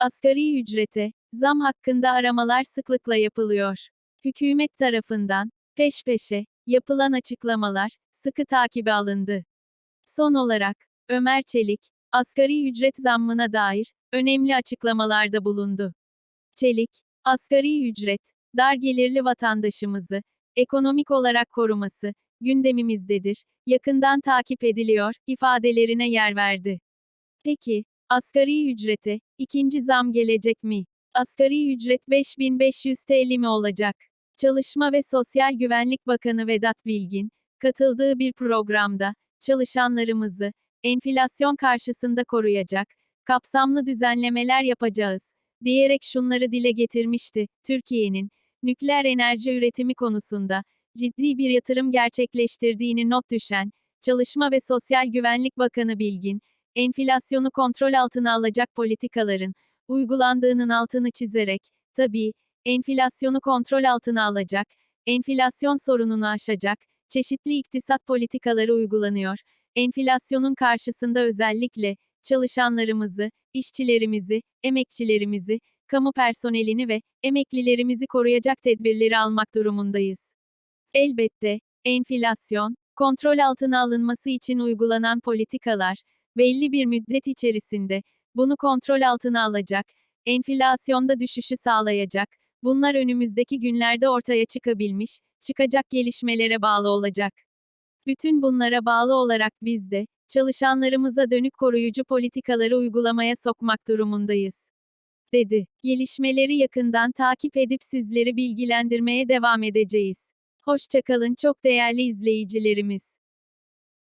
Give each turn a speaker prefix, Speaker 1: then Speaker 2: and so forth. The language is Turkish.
Speaker 1: Asgari ücrete, zam hakkında aramalar sıklıkla yapılıyor. Hükümet tarafından, peş peşe, yapılan açıklamalar, sıkı takibe alındı. Son olarak, Ömer Çelik, asgari ücret zammına dair, önemli açıklamalarda bulundu. Çelik, asgari ücret, dar gelirli vatandaşımızı, ekonomik olarak koruması, gündemimizdedir, yakından takip ediliyor, ifadelerine yer verdi. Peki, asgari ücrete, ikinci zam gelecek mi? Asgari ücret 5500 TL mi olacak? Çalışma ve Sosyal Güvenlik Bakanı Vedat Bilgin, katıldığı bir programda, çalışanlarımızı, enflasyon karşısında koruyacak, kapsamlı düzenlemeler yapacağız, diyerek şunları dile getirmişti, Türkiye'nin, nükleer enerji üretimi konusunda, ciddi bir yatırım gerçekleştirdiğini not düşen, Çalışma ve Sosyal Güvenlik Bakanı Bilgin, enflasyonu kontrol altına alacak politikaların, uygulandığının altını çizerek, tabii, enflasyonu kontrol altına alacak, enflasyon sorununu aşacak, çeşitli iktisat politikaları uygulanıyor, enflasyonun karşısında özellikle, çalışanlarımızı, işçilerimizi, emekçilerimizi, kamu personelini ve emeklilerimizi koruyacak tedbirleri almak durumundayız. Elbette, enflasyon, kontrol altına alınması için uygulanan politikalar, belli bir müddet içerisinde, bunu kontrol altına alacak, enflasyonda düşüşü sağlayacak, bunlar önümüzdeki günlerde ortaya çıkabilmiş, çıkacak gelişmelere bağlı olacak. Bütün bunlara bağlı olarak biz de, çalışanlarımıza dönük koruyucu politikaları uygulamaya sokmak durumundayız. Dedi. Gelişmeleri yakından takip edip sizleri bilgilendirmeye devam edeceğiz. Hoşçakalın çok değerli izleyicilerimiz.